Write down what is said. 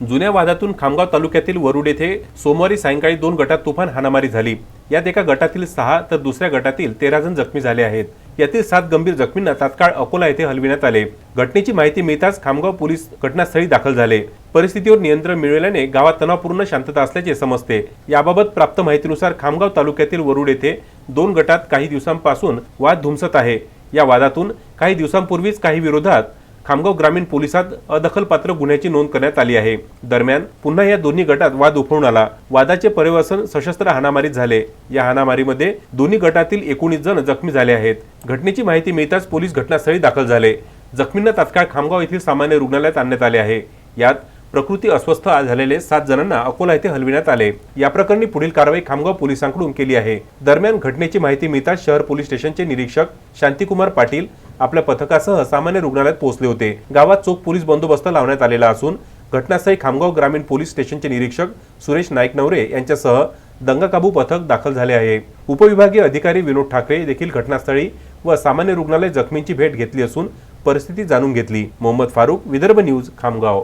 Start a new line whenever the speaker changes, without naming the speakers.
जुन्या वादातून खामगाव तालुक्यातील वरुड येथे सोमवारी सायंकाळी दोन गटात तुफान हाणामारी झाली. यात एका गटातील सहा तर दुसऱ्या गटातील तेरा जण जखमी झाले आहेत. यातील सात गंभीर जखमींना तात्काळ अकोला येथे हलविण्यात आले. घटनेची माहिती मिळताच खामगाव पोलीस घटनास्थळी दाखल झाले. परिस्थितीवर नियंत्रण मिळवल्याने गावात तणावपूर्ण शांतता असल्याचे समजते. याबाबत प्राप्त माहितीनुसार खामगाव तालुक्यातील वरुड येथे दोन गटात काही दिवसांपासून वाद धुमसत आहे. या वादातून काही दिवसांपूर्वीच काही विरोधात खामगाव ग्रामीण पोलिसात अदखलपात्र गुन्ह्याची नोंद करण्यात आली आहे. दरम्यान पुन्हा या दोन्ही गटात वाद उफळून आला. वादाचे परिवर्तन सशस्त्र हाणामारीत झाले. या हाणामारीमध्ये दोन्ही गटातील एकोणीस जण जखमी झाले आहेत. घटनेची माहिती मिळताच पोलीस घटनास्थळी दाखल झाले. जखमींना तात्काळ खामगाव येथील सामान्य रुग्णालयात आणण्यात आले आहे. यात प्रकृती अस्वस्थ झालेले सात जणांना अकोला येथे हलविण्यात आले. या प्रकरणी पुढील कारवाई खामगाव पोलिसांकडून केली आहे. दरम्यान घटनेची माहिती मिळताच शहर पोलीस स्टेशनचे निरीक्षक शांतिकुमार पाटील आपल्या पथकासह सामान्य रुग्णालयात पोहोचले होते. गावात चोख पोलीस बंदोबस्त लावण्यात आलेला असून घटनास्थळी खामगाव ग्रामीण पोलीस स्टेशनचे निरीक्षक सुरेश नाईक नवरे यांच्यासह दंगाकाबू पथक दाखल झाले आहे. उपविभागीय अधिकारी विनोद ठाकरे देखील घटनास्थळी व सामान्य रुग्णालय जखमींची भेट घेतली असून परिस्थिती जाणून घेतली. मोहम्मद फारुक विदर्भ न्यूज खामगाव.